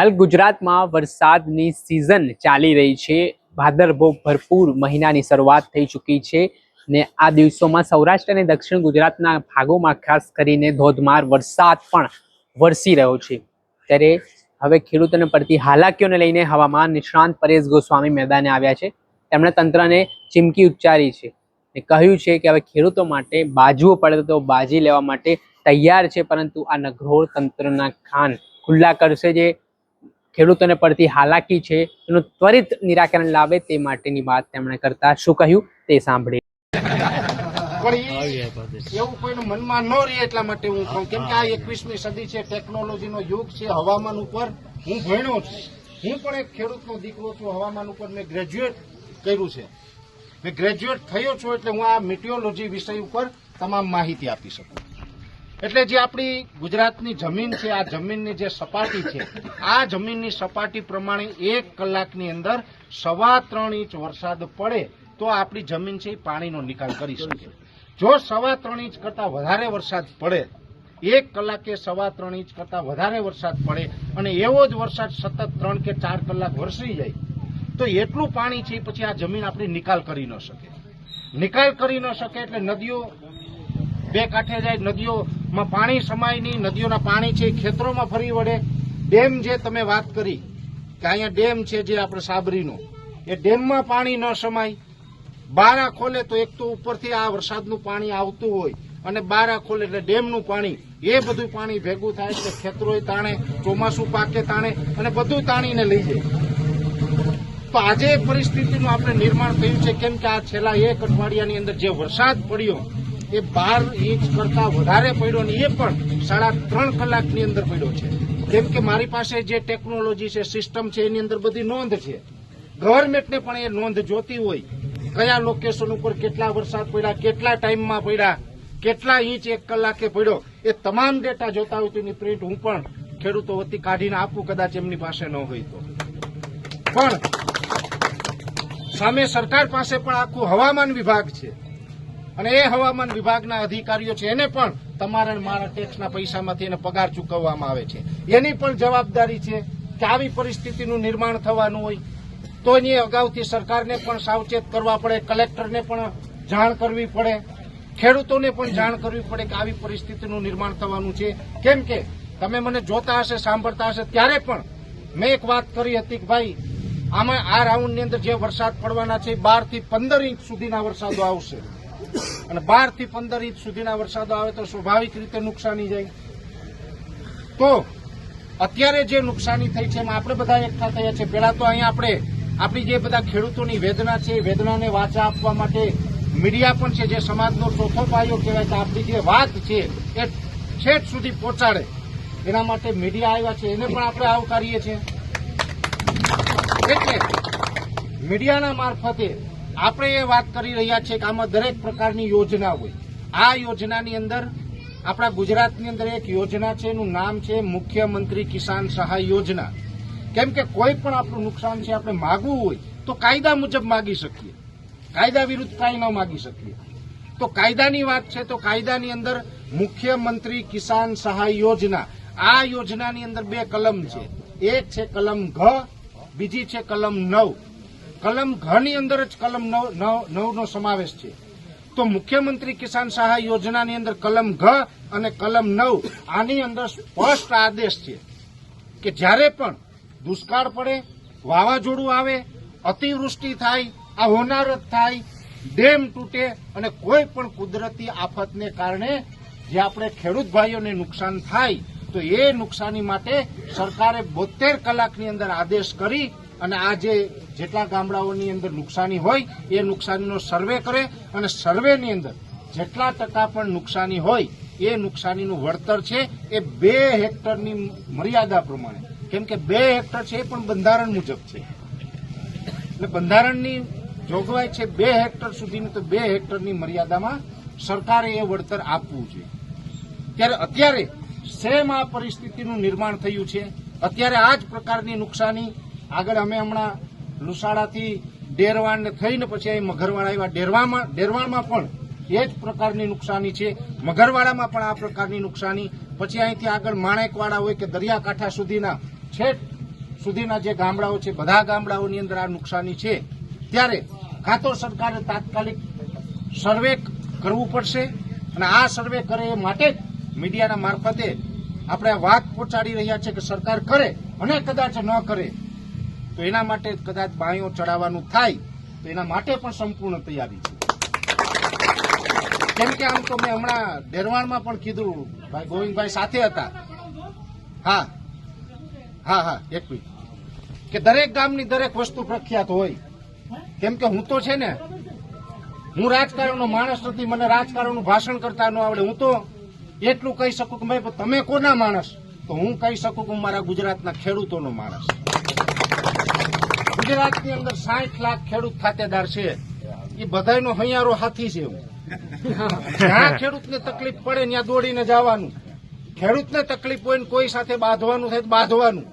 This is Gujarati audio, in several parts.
હાલ ગુજરાતમાં વરસાદની સિઝન ચાલી રહી છે. ભાદરભો ભરપૂર મહિનાની શરૂઆત થઈ ચૂકી છે ને આ દિવસોમાં સૌરાષ્ટ્ર અને દક્ષિણ ગુજરાતના ભાગોમાં ખાસ કરીને ધોધમાર વરસાદ પણ વરસી રહ્યો છે. ત્યારે હવે ખેડૂતોને પડતી હાલાકીઓને લઈને હવામાન નિષ્ણાંત પરેશ ગોસ્વામી મેદાને આવ્યા છે. તેમણે તંત્રને ચીમકી ઉચ્ચારી છે ને કહ્યું છે કે હવે ખેડૂતો માટે બાજુઓ પડે તો બાજી લેવા માટે તૈયાર છે, પરંતુ આ નઘરોળ તંત્રના ખાન ખુલ્લા કરશે જે ખેડૂતોને પડતી હાલાકી છે, તેનું ત્વરિત નિરાકરણ લાવે તે માટેની વાત તેમણે કરતા શું કહ્યું તે સાંભળી એવું કોઈનું મનમાં ન રહે એટલા માટે હું કહું, કેમ કે આ એકવીસમી સદી છે ટેકનોલોજીનો યુગ છે, હવામાન ઉપર હું ભણ્યો છું હું પણ એક ખેડૂતનો દીકરો છું, હવામાન ઉપર મેં ગ્રેજ્યુએટ કર્યું છે. મેં ગ્રેજ્યુએટ થયો છું એટલે હું આ મિટિયોલોજી વિષય ઉપર તમામ માહિતી આપી શકું. એટલે જે આપણી ગુજરાતની જમીન છે, આ જમીનની જે સપાટી છે, આ જમીનની સપાટી પ્રમાણે એક કલાકની અંદર સવા ત્રણ ઇંચ વરસાદ પડે તો આપણી જમીન છે એ પાણીનો નિકાલ કરી શકે. જો સવા ત્રણ ઇંચ કરતા વધારે વરસાદ પડે, એક કલાકે સવા ત્રણ ઇંચ કરતા વધારે વરસાદ પડે અને એવો જ વરસાદ સતત ત્રણ કે ચાર કલાક વરસી જાય, તો એટલું પાણી છે પછી આ જમીન આપણી નિકાલ કરી ન શકે. નિકાલ કરી ન શકે એટલે નદીઓ બે કાંઠે જાય નદીઓમાં પાણી સમાયની નદીઓના પાણી છે, ખેતરોમાં ફરી વળે. ડેમ જે તમે વાત કરી, કે અહીંયા ડેમ છે જે આપણે સાબરીનો, એ ડેમમાં પાણી ન સમાય. બારા ખોલે તો એક તો ઉપરથી આ વરસાદનું પાણી આવતું હોય અને બારા ખોલે એટલે ડેમનું પાણી, એ બધું પાણી ભેગું થાય એટલે ખેતરોય તાણે, ચોમાસું પાકે તાણે અને બધું તાણીને લઈ જાય. તો આજે પરિસ્થિતિનું આપણે નિર્માણ થયું છે, કેમ કે આ છેલ્લા એક અઠવાડિયાની અંદર જે વરસાદ પડ્યો એ બાર ઇંચ કરતા વધારે પડ્યો ને એ પણ સાડા ત્રણ કલાકની અંદર પડ્યો છે. કેમ કે મારી પાસે જે ટેકનોલોજી છે સિસ્ટમ છે, એની અંદર બધી નોંધ છે. ગવર્મેન્ટને પણ એ નોંધ જોતી હોય કયા લોકેશન ઉપર કેટલા વરસાદ પડ્યા, કેટલા ટાઈમમાં પડ્યા, કેટલા ઇંચ એક કલાકે પડ્યો, એ તમામ ડેટા જોતા હોય તો એની પ્રિન્ટ હું પણ ખેડૂતો વતી કાઢીને આપું, કદાચ એમની પાસે ન હોય તો. પણ સામે સરકાર પાસે પણ આખું હવામાન વિભાગ છે. અને એ હવામાન વિભાગના અધિકારીઓ છે, એને પણ તમારા મારા ટેક્સના પૈસામાંથી એને પગાર ચૂકવવામાં આવે છે. એની પણ જવાબદારી છે કે આવી પરિસ્થિતિનું નિર્માણ થવાનું હોય. તો એની અગાઉથી સરકારને પણ સાવચેત કરવા પડે, કલેક્ટરને પણ જાણ કરવી પડે. ખેડૂતોને પણ જાણ કરવી પડે કે આવી પરિસ્થિતિનું નિર્માણ થવાનું છે. કેમ કે તમે મને જોતા હશે, સાંભળતા હશે, ત્યારે પણ મેં એક વાત કરી હતી કે ભાઈ, આમાં આ રાઉન્ડની અંદર જે વરસાદ પડવાના છે, બારથી પંદર ઇંચ સુધીના વરસાદો આવશે. અને બારથી પંદર ઇંચ સુધીના વરસાદો આવે તો સ્વાભાવિક રીતે નુકસાની જાય. તો અત્યારે જે નુકસાની થઈ છે એમાં આપણે બધા એકઠા થયા છે. પેલા તો અહીંયા આપણે આપણી જે બધા ખેડૂતોની વેદના છે, એ વેદનાને વાચા આપવા માટે મીડિયા પણ છે, જે સમાજનો ચોથો પાયો કહેવાય કે આપણી જે વાત છે, એ છેક સુધી પહોંચાડે. એના માટે મીડિયા આવ્યા છે. એને પણ આપણે આવકારીએ છીએ. એટલે મીડિયાના મારફતે આપણે એ વાત કરી રહ્યા છીએ કે આમાં દરેક પ્રકારની યોજના હોય. આ યોજનાની અંદર આપણા ગુજરાતની અંદર એક યોજના છે, એનું નામ છે મુખ્યમંત્રી કિસાન સહાય યોજના. કેમ કે કોઈ પણ આપણું નુકસાન છે, આપણે માગવું હોય, તો કાયદા મુજબ માગી શકીએ. કાયદા વિરુદ્ધ કાંઈ ન માગી શકીએ. તો કાયદાની વાત છે, તો કાયદાની અંદર મુખ્યમંત્રી કિસાન સહાય યોજના. આ યોજનાની અંદર બે કલમ છે. એક છે કલમ ઘ, બીજી છે કલમ નવ. કલમ ઘની અંદર જ કલમ નવ, નવ- નવનો સમાવેશ છે. તો મુખ્યમંત્રી કિસાન સહાય યોજનાની અંદર કલમ ઘ અને કલમ નવ આની અંદર સ્પષ્ટ આદેશ છે કે જ્યારે પણ દુષ્કાળ પડે, વાવાઝોડું આવે, અતિવૃષ્ટિ થાય આ હોનારત થાય, ડેમ તૂટે અને કોઈ પણ કુદરતી આફતને કારણે જે આપણે ખેડૂત ભાઈઓને નુકસાન થાય, તો એ નુકસાની માટે સરકારે બોતેર કલાકની અંદર આદેશ કરી અને આ જે જેટલા ગામડાઓની અંદર નુકસાની હોય, એ નુકસાનીનો સર્વે કરે અને સર્વેની અંદર જેટલા ટકા પણ નુકસાની હોય, એ નુકસાનીનું વળતર છે એ બે હેક્ટરની મર્યાદા પ્રમાણે. કેમ કે બે હેક્ટર છે એ પણ બંધારણ મુજબ છે. એટલે બંધારણની જોગવાઈ છે બે હેક્ટર સુધીની, તો બે હેક્ટરની મર્યાદામાં સરકારે એ વળતર આપવું જોઈએ. ત્યારે અત્યારે સેમ આ પરિસ્થિતિનું નિર્માણ થયું છે. અત્યારે આ જ પ્રકારની નુકસાની. આગળ અમે હમણાં લુસાડાથી ડેરવાણ થઈને પછી અહીં મગરવાડા આવ્યા. ડેરવામાં ડેરવાણમાં પણ એ જ પ્રકારની નુકસાની છે. મઘરવાડામાં પણ આ પ્રકારની નુકસાની. પછી અહીંથી આગળ માણેકવાડા હોય કે દરિયાકાંઠા સુધીના છેક સુધીના જે ગામડાઓ છે, બધા ગામડાઓની અંદર આ નુકસાની છે. ત્યારે કાં તો સરકારે તાત્કાલિક સર્વે કરવું પડશે અને આ સર્વે કરે એ માટે જ મીડિયાના મારફતે આપણે વાત પહોંચાડી રહ્યા છે કે સરકાર કરે અને કદાચ ન કરે. તો એના માટે કદાચ બાયો ચડાવવાનું થાય, તો એના માટે પણ સંપૂર્ણ તૈયારી છે. કેમ કે આમ તો મેં હમણાં ડેરવાણમાં પણ કીધું, ભાઈ ગોવિંદભાઈ સાથે હતા. હા હા હા, એક મિનિટ. કે દરેક ગામની દરેક વસ્તુ પ્રખ્યાત હોય. કેમ કે હું તો છે ને, હું રાજકારણનો માણસ નથી, મને રાજકારણનું ભાષણ કરતા ન આવડે. હું તો એટલું કહી શકું કે ભાઈ તમે કોના માણસ? તો હું કહી શકું કે હું મારા ગુજરાતના ખેડૂતોનો માણસ. ગુજરાતની અંદર સાઠ લાખ ખેડૂત ખાતેદાર છે. એ બધાયનો હૈયારો હાથી છે જ્યાં ખેડૂતને તકલીફ પડે ત્યાં દોડીને જવાનું. ખેડૂતને તકલીફ હોય ને કોઈ સાથે બાંધવાનું થાય બાંધવાનું.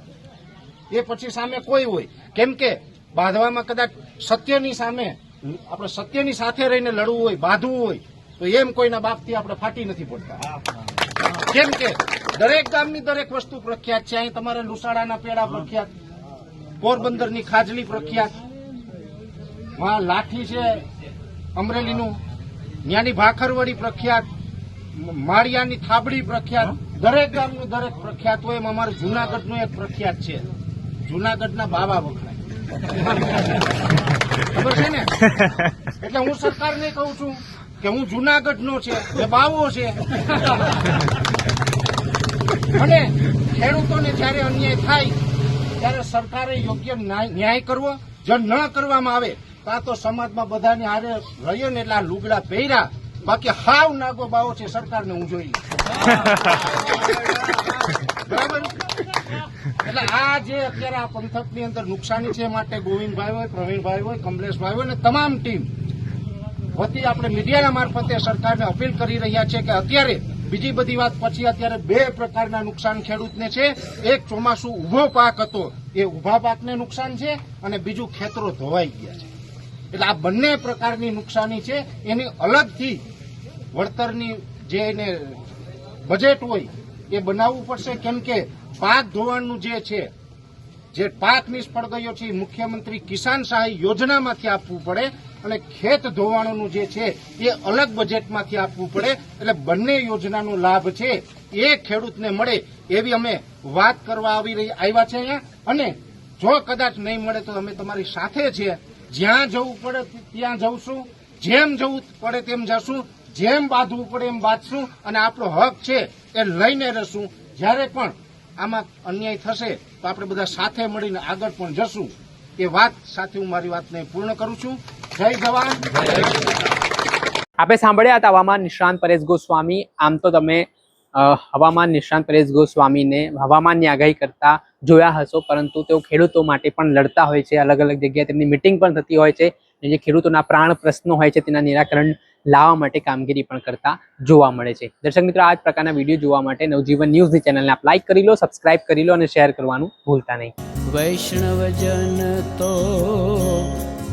એ પછી સામે કોઈ હોય. કેમ કે બાંધવામાં કદાચ સત્યની સામે, આપણે સત્યની સાથે રહીને લડવું હોય, બાંધવું હોય, તો એમ કોઈના બાપથી આપણે ફાટી નથી પડતા. કેમ કે દરેક ગામની દરેક વસ્તુ પ્રખ્યાત છે. અહીં તમારે લુસાડાના પેડા પ્રખ્યાત પોરબંદરની ખાજલી પ્રખ્યાત. માં લાઠી છે અમરેલીનું. ત્યાંની ભાખરવડી પ્રખ્યાત. માળિયાની થાબડી પ્રખ્યાત. દરેક ગામનું દરેક પ્રખ્યાત હોય એમાં અમારું જુનાગઢનું એક પ્રખ્યાત છે. જુનાગઢના બાબા વખણાય. ખબર છે ને? એટલે હું સરકારને કહું છું કે હું જુનાગઢનો છે એ બાવો છે. અને ખેડૂતોને જ્યારે અન્યાય થાય ત્યારે સરકારે યોગ્ય ન્યાય કરવો. જો ન કરવામાં આવે કાં તો સમાજમાં બધાને હારે રહીએ ને એટલે લુગડા પહેર્યા. બાકી હાવ નાગો બાવો છે સરકારને હું જોઈ. બરાબર? એટલે આ જે અત્યારે આ પંથકની અંદર નુકસાની છે માટે ગોવિંદભાઈ હોય, પ્રવીણભાઈ હોય, કમલેશભાઈ હોય ને તમામ ટીમ વતી આપણે મીડિયાના મારફતે સરકારને અપીલ કરી રહ્યા છે કે અત્યારે બીજી બધી વાત પછી અત્યારે બે પ્રકારના નુકસાન ખેડૂતને છે. એક ચોમાસું ઊભો પાક હતો, એ ઊભા પાકને નુકસાન છે અને બીજું ખેતરો ધોવાઈ ગયા છે. એટલે આ બંને પ્રકારની નુકસાની છે. એની અલગથી વળતરની જે એને બજેટ હોય, એ બનાવવું પડશે. કેમ કે પાક ધોવાણનું જે છે, જે પાક નિષ્ફળ ગયો છે મુખ્યમંત્રી કિસાન સહાય યોજનામાંથી આપવું પડે. અને ખેત ધોવાણોનું જે છે, એ અલગ બજેટમાંથી આપવું પડે. એટલે બંને યોજનાનો લાભ છે, એ ખેડૂતને મળે એવી અમે વાત કરવા આવી રહી, આવ્યા છે અહીંયા. અને જો કદાચ નહીં મળે તો અમે તમારી સાથે છીએ જ્યાં જવું પડે ત્યાં જવશું જેમ જવું પડે તેમ જશું. જેમ બાંધવું પડે એમ બાંધશું. અને આપણો હક છે એ લઈને રહેશું જ્યારે પણ આમાં અન્યાય થશે, તો આપણે બધા સાથે મળીને આગળ પણ જશું. એ વાત સાથે હું મારી વાતને પૂર્ણ કરું છું. જય જવાન. આપણે સાંભળ્યા હતા હવામાન નિષ્ણાંત પરેશ ગોસ્વામી. આમ તો તમે હવામાન નિષ્ણાંત પરેશ ગોસ્વામીને હવામાનની આગાહી કરતા જોયા હશો પરંતુ તેઓ ખેડૂતો માટે પણ લડતા હોય છે. અલગ અલગ જગ્યાએ તેમની મિટિંગ પણ થતી હોય છે જે ખેડૂતોના પ્રાણ પ્રશ્નો હોય છે તેના નિરાકરણ લાવવા માટે કામગીરી પણ કરતા જોવા મળે છે. દર્શક મિત્રો આ જ પ્રકારના વીડિયો જોવા માટે નવજીવન ન્યૂઝની ચેનલને આપ લાઈક કરી લો સબસ્ક્રાઇબ કરી લો અને શેર કરવાનું ભૂલતા નહીં. વૈષ્ણવજન તો